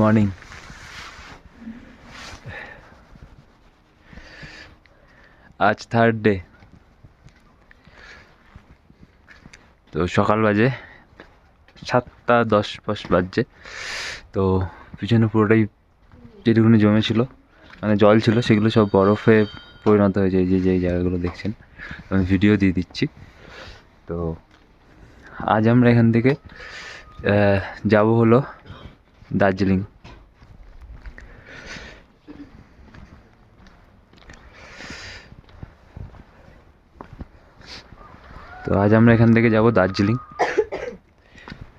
Morning আজ third day তো সকাল বাজে সাতটা দশ পাঁচ বাজছে তো পিছনে পুরোটাই যেটুকুনি জমেছিল মানে জল ছিল, সেগুলো সব বরফে পরিণত হয়েছে যে যে জায়গাগুলো দেখছেন, আমি ভিডিও দিয়ে দিচ্ছি। তো আজ আমরা এখান থেকে যাব হলো দার্জিলিং। তো আজ আমরা এখান থেকে যাব দার্জিলিং।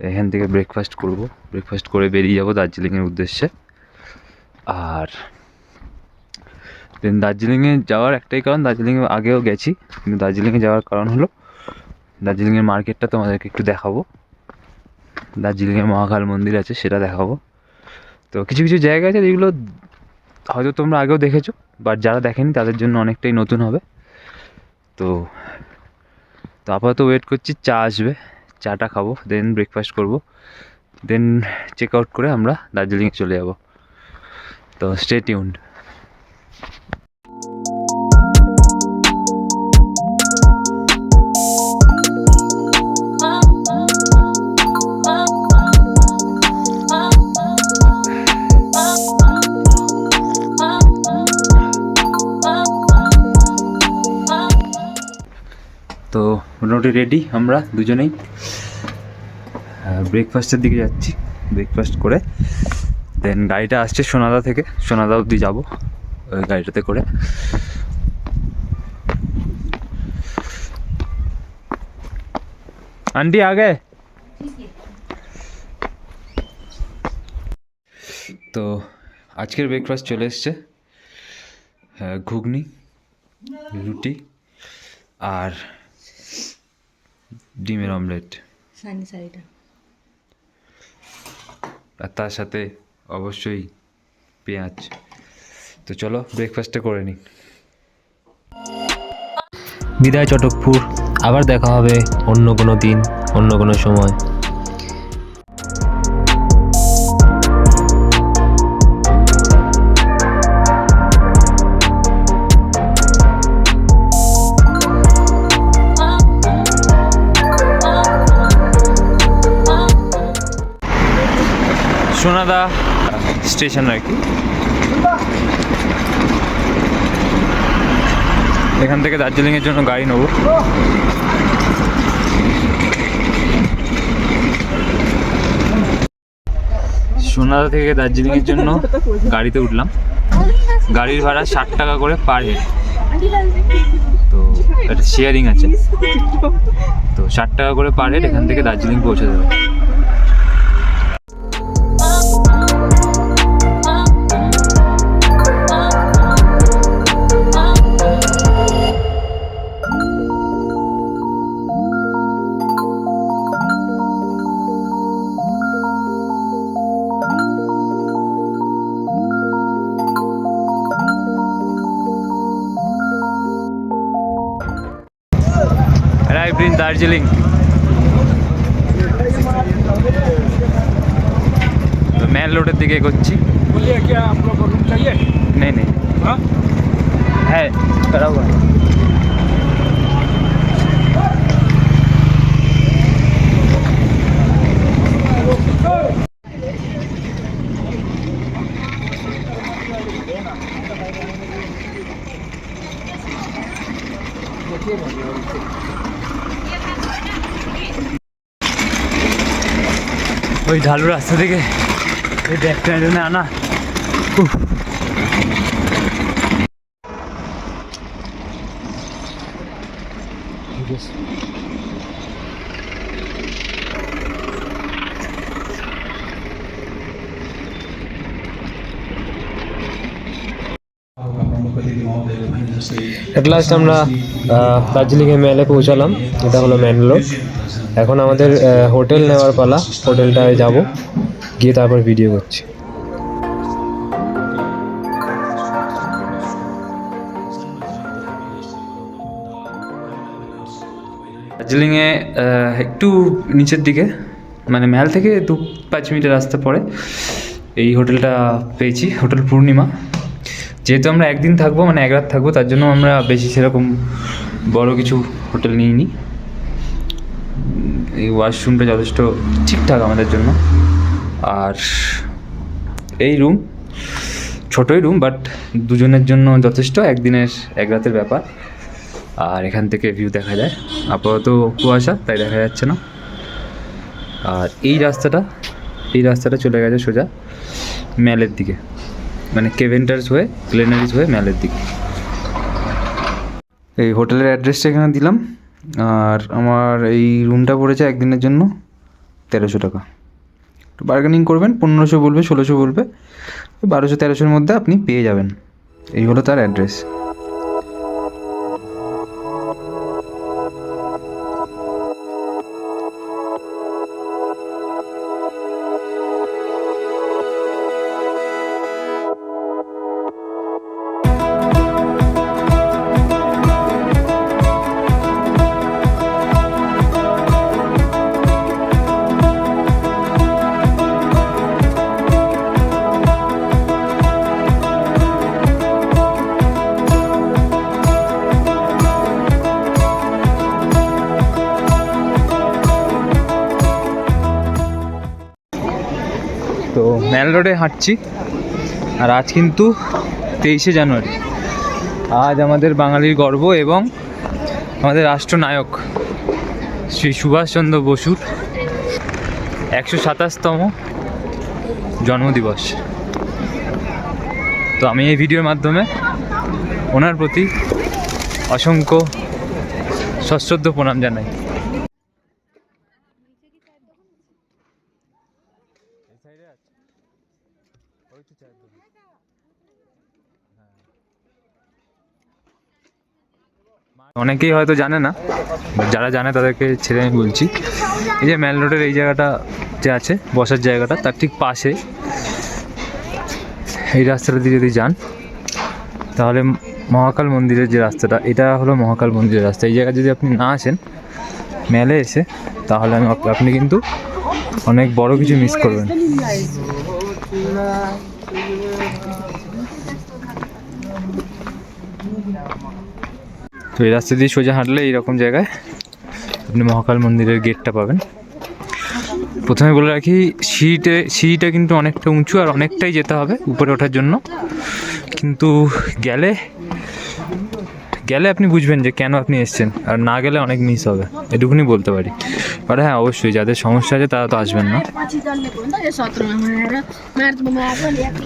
এখান থেকে ব্রেকফাস্ট করব। ব্রেকফাস্ট করে বেরিয়ে যাব দার্জিলিংয়ের উদ্দেশ্যে। আর দেন দার্জিলিংয়ে যাওয়ার একটাই কারণ দার্জিলিংয়ে আগেও গেছি, কিন্তু দার্জিলিংয়ে যাওয়ার কারণ হলো, দার্জিলিংয়ের মার্কেটটা তোমাদেরকে একটু দেখাবো। দার্জিলিংয়ে মহাকাল মন্দির আছে, সেটা দেখাবো। তো কিছু কিছু জায়গা আছে, যেগুলো হয়তো তোমরা আগেও দেখেছ বাট যারা দেখেনি তাদের জন্য অনেকটাই নতুন হবে। তো তো আপাতত ওয়েট করছি, চা আসবে, চাটা খাব দেন ব্রেকফাস্ট করব দেন চেক আউট করে আমরা দার্জিলিংয়ে চলে যাব। তো স্টে টিউন্ড তো মোটামুটি রেডি আমরা দুজনেই। ব্রেকফাস্টের দিকে যাচ্ছি ব্রেকফাস্ট করে। দেন গাড়িটা আসছে সোনাদা থেকে, সোনাদা অবধি যাব ওই গাড়িটাতে করে। আন্টি, আগে? তো আজকের ব্রেকফাস্ট চলে এসছে। ঘুগনি, রুটি, আর ডিমের অমলেট। সানি সাইডা আর তার সাথে অবশ্যই পেঁয়াজ। তো চলো ব্রেকফাস্টটা করে নিই। বিদায় চটকপুর। আবার দেখা হবে অন্য কোনো দিন অন্য কোনো সময়। স্টেশন আর কি। এখান থেকে দার্জিলিংয়ের জন্য গাড়ি নেব। সোনাদা থেকে দার্জিলিংয়ের জন্য গাড়িতে উঠলাম। গাড়ির ভাড়া ষাট টাকা করে পার হেড তো একটা শেয়ারিং আছে। তো ষাট টাকা করে পার হেড এখান থেকে দার্জিলিং পৌঁছে দেবে। arrived in Darjeeling. তো মেন রোডের দিকে এগোচ্ছি बोलिए क्या आप लोग को रूम चाहिए নেই নেই हाँ হ্যাঁ करा हुआ है। ওই ঢালু রাস্তা থেকে এই ব্যাগটা এনে আনা। এট লাস্ট আমরা দার্জিলিংয়ে মেলে পৌঁছালাম। এটা হলো ম্যানলোর এখন আমাদের হোটেল নেওয়ার পালা। হোটেলটায় যাব, গিয়ে তারপর ভিডিও করছি। দার্জিলিংয়ে একটু নিচের দিকে মানে ম্যাল থেকে দু পাঁচ মিনিটের রাস্তা পড়ে। এই হোটেলটা পেয়েছি, হোটেল পূর্ণিমা। যেহেতু আমরা একদিন থাকব মানে এক রাত থাকব, তার জন্য আমরা বেশি সেরকম বড় কিছু হোটেল নিইনি। এই ওয়াশরুমটা যথেষ্ট ঠিকঠাক আমাদের জন্য। আর এই রুম, ছোটোই রুম, বাট দুজনের জন্য যথেষ্ট, একদিনের, এক রাতের ব্যাপার। আর এখান থেকে ভিউ দেখা যায়। আপাতত কুয়াশা, তাই দেখা যাচ্ছে না। আর এই রাস্তাটা এই রাস্তাটা চলে গেছে সোজা ম্যালের দিকে। মানে কেভেন্টার্স হয়ে গ্লেনারিস হয়ে ম্যালের দিকে। এই হোটেলের অ্যাড্রেসটা এখানে দিলাম। আর আমার এই রুমটা পড়েছে একদিনের জন্য তেরোশো টাকা। একটু বার্গেনিং করবেন, পনেরোশো বলবে, ষোলোশো বলবে, বারোশো তেরোশোর মধ্যে আপনি পেয়ে যাবেন। এই হলো তার অ্যাড্রেস ম্যাল রোডে হাঁটছি, আর আজ কিন্তু তেইশে জানুয়ারি। আজ আমাদের বাঙালির গর্ব এবং আমাদের রাষ্ট্রনায়ক শ্রী সুভাষচন্দ্র বসুর একশো সাতাশতম জন্মদিবস। তো আমি এই ভিডিওর মাধ্যমে ওনার প্রতি অসংখ্য সশ্রদ্ধ প্রণাম জানাই। অনেকেই হয়তো জানে না, যারা জানে তাদেরকে ছেড়ে আমি বলছি। এই যে ম্যাল রোডের এই জায়গাটা যে আছে, বসার জায়গাটা, তার ঠিক পাশে। এই রাস্তাটা দিয়ে যদি যান, তাহলে মহাকাল মন্দিরের যে রাস্তাটা, এটা হলো মহাকাল মন্দিরের রাস্তা। এই জায়গায় যদি আপনি না আসেন, মেলে এসে, তাহলে আমি আপনি কিন্তু অনেক বড় কিছু মিস করবেন। এই রাস্তা দিয়ে সোজা হাঁটলে এইরকম জায়গায় আপনি মহাকাল মন্দিরের গেটটা পাবেন। প্রথমে বলে রাখি, সিঁড়িতে, সিঁড়িটা কিন্তু অনেকটা উঁচু আর অনেকটাই যেতে হবে উপরে ওঠার জন্য। কিন্তু গেলে গেলে আপনি বুঝবেন যে কেন আপনি এসছেন আর না গেলে অনেক মিস হবে। এটুকুনি বলতে পারি। আর হ্যাঁ অবশ্যই যাদের সমস্যা আছে তারা তো আসবেন না।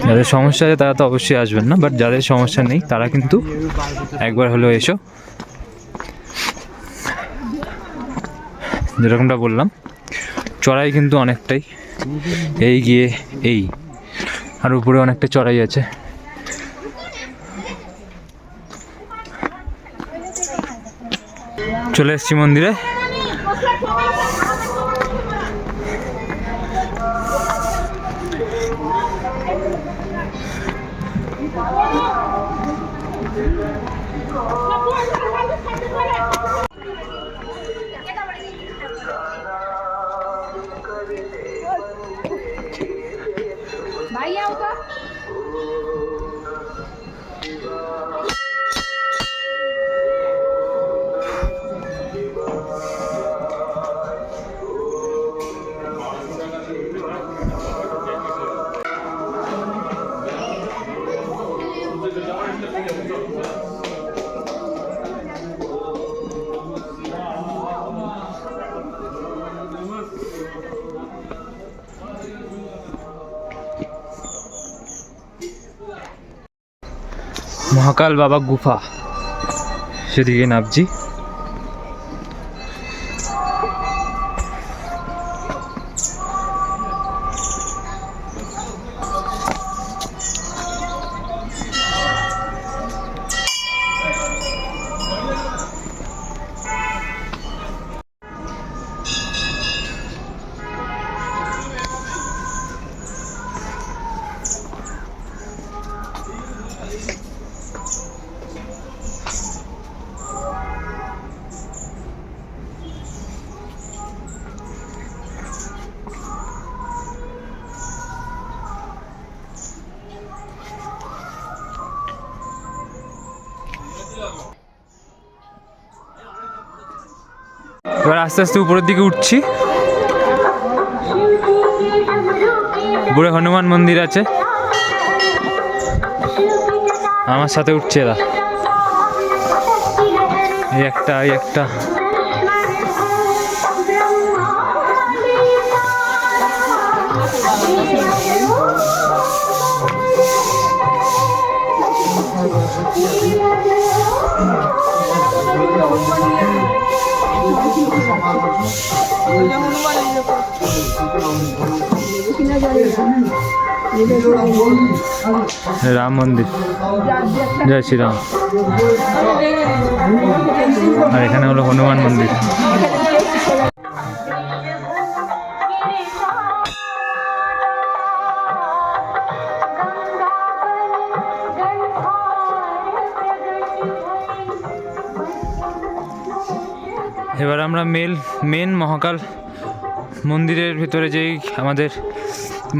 যাদের সমস্যা আছে তারা তো অবশ্যই আসবেন না বাট যাদের সমস্যা নেই তারা কিন্তু একবার হলেও এসো। যেরকমটা বললাম, চড়াই কিন্তু অনেকটাই। এই গিয়ে এই, আর উপরে অনেকটা চড়াই আছে। চলে এসেছি মন্দিরে। মহাকাল বাবা গুফা। সেদিকে নামছি। এবার আস্তে আস্তে উপরের দিকে উঠছি। উপরে হনুমান মন্দির আছে। আমার সাথে উঠছে এরা। এই একটা এই একটা। রাম মন্দির। জয় শ্রীরাম। আর এখানে হলো হনুমান মন্দির। এবার আমরা মেল, মেন মহাকাল মন্দিরের ভিতরে যেই আমাদের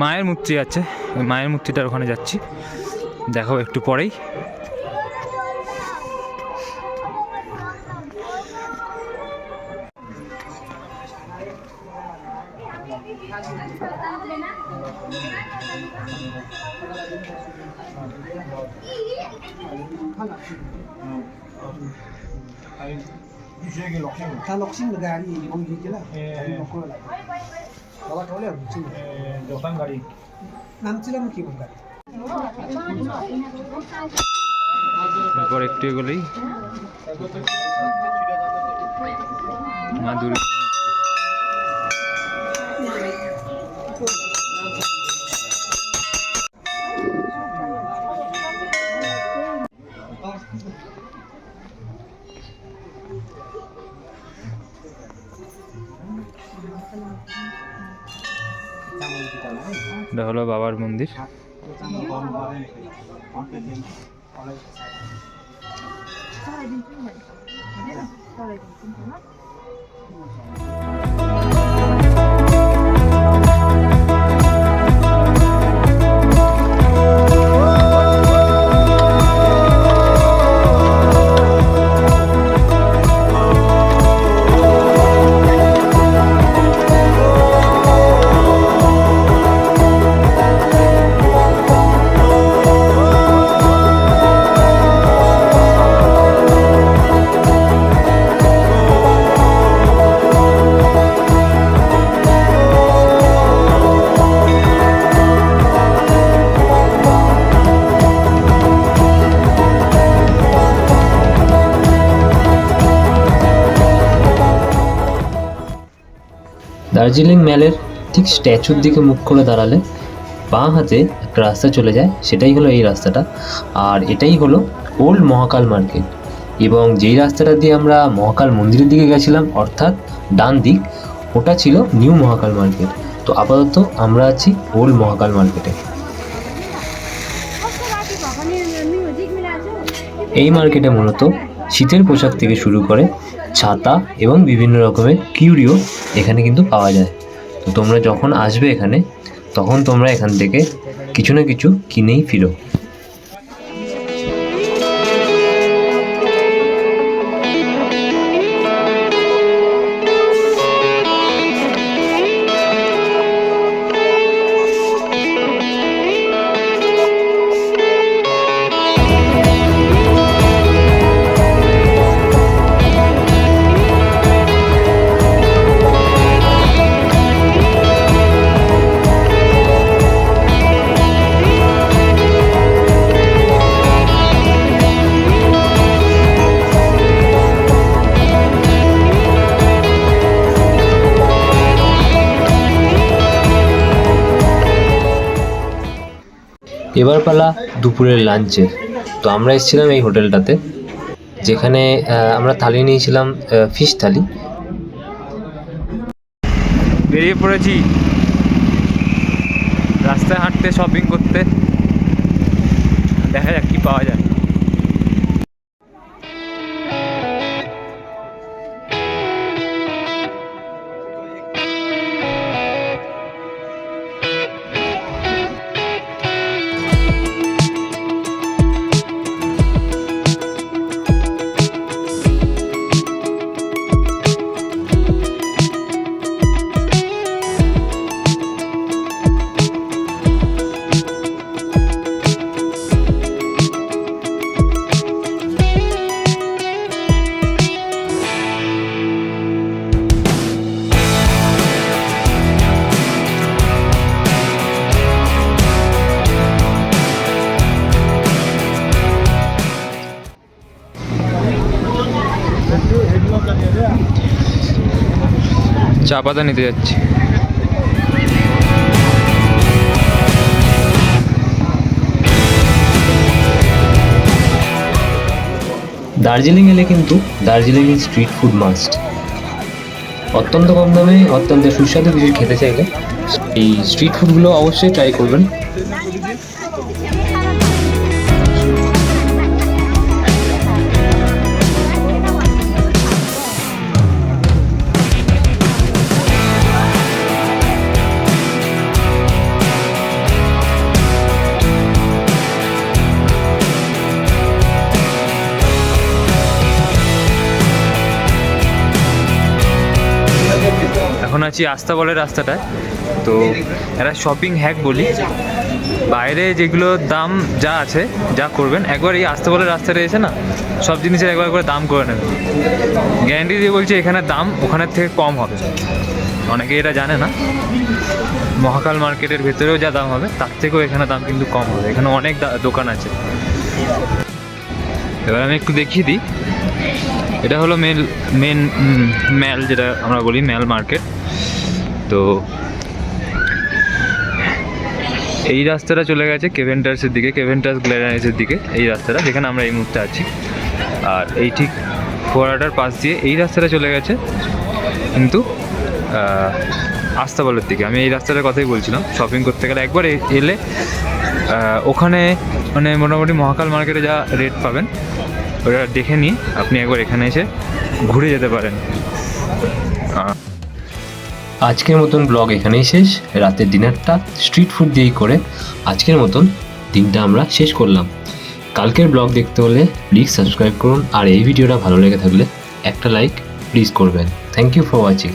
মায়ের মূর্তি আছে, ওই মায়ের মূর্তিটার ওখানে যাচ্ছি। দেখাবো একটু পরেই। 다 럭싱 가리 거기 있잖아. 거기 먹고 라. 너가 돌려 묻지. দোকান গাড়ি 남치라면 기분 가. এরপর একটু এগোলেই মা এটা হলো বাবার মন্দির। দার্জিলিং ম্যালের ঠিক স্ট্যাচুর দিকে মুখ করে দাঁড়ালে বাঁ হাতে একটা রাস্তা চলে যায়, সেটাই হলো এই রাস্তাটা। আর এটাই হলো ওল্ড মহাকাল মার্কেট। এবং যেই রাস্তাটা দিয়ে আমরা মহাকাল মন্দিরের দিকে গেছিলাম, অর্থাৎ ডান দিক, ওটা ছিল নিউ মহাকাল মার্কেট। তো আপাতত আমরা আছি ওল্ড মহাকাল মার্কেটে। এই মার্কেটে মূলত শীতের পোশাক থেকে শুরু করে ছাতা এবং বিভিন্ন রকমের কিউরিও এখানে কিন্তু পাওয়া যায়। তো তোমরা যখন আসবে এখানে, তখন তোমরা এখান থেকে কিছু না কিছু কিনেই ফিরো। এবার পালা দুপুরের লাঞ্চের। তো আমরা এসেছিলাম এই হোটেলটাতে, যেখানে আমরা থালি নিয়েছিলাম ফিশ থালি। বেরিয়ে পড়েছি। রাস্তায় হাঁটতে শপিং করতে। দেখা যাক কি পাওয়া যায়। চা পাতা নিতে যাচ্ছি। দার্জিলিং এলে কিন্তু দার্জিলিং স্ট্রিট ফুড মাস্ট অত্যন্ত কম দামে, অত্যন্ত সুস্বাদু কিছু খেতে চাইলে এই স্ট্রিট ফুডগুলো অবশ্যই ট্রাই করবেন। আছি আস্তাবলের রাস্তাটায় তো একটা শপিং হ্যাক বলি। বাইরে যেগুলো দাম যা আছে, যা করবেন, একবার এই আস্তাবলের রাস্তাটা এসে না, সব জিনিসের একবার করে দাম করে নেবেন। গ্যারান্টি দিয়ে বলছি, এখানে দাম ওখানের থেকে কম হবে। অনেকে এটা জানে না। মহাকাল মার্কেটের ভেতরেও যা দাম হবে, তার থেকেও এখানে দাম কিন্তু কম হবে। এখানে অনেক দোকান আছে। এবার আমি একটু দেখিয়ে দিই। এটা হলো মেল মেন ম্যাল যেটা আমরা বলি ম্যাল মার্কেট। এই রাস্তাটা চলে গেছে কেভেন্টার্সের দিকে কেভেন্টার্স গ্ল্যারানিসের দিকে, এই রাস্তাটা যেখানে আমরা এই মুহূর্তে আছি। আর এই ঠিক ফোয়ারাটার পাশ দিয়ে এই রাস্তাটা চলে গেছে কিন্তু আস্তাবলের দিকে। আমি এই রাস্তাটার কথাই বলছিলাম শপিং করতে গেলে একবার এলে ওখানে মানে মোটামুটি মহাকাল মার্কেটে যা রেট পাবেন, ওটা দেখে নিয়ে আপনি একবার এখানে এসে ঘুরে যেতে পারেন। আজকের মতন ব্লগ এখানেই শেষ। রাতের ডিনারটা স্ট্রিট ফুড দিয়েই করে আজকের মতন দিনটা আমরা শেষ করলাম। কালকের ব্লগ দেখতে হলে প্লিজ সাবস্ক্রাইব করুন আর এই ভিডিওটা ভালো লেগে থাকলে একটা লাইক প্লিজ করবেন। Thank you for watching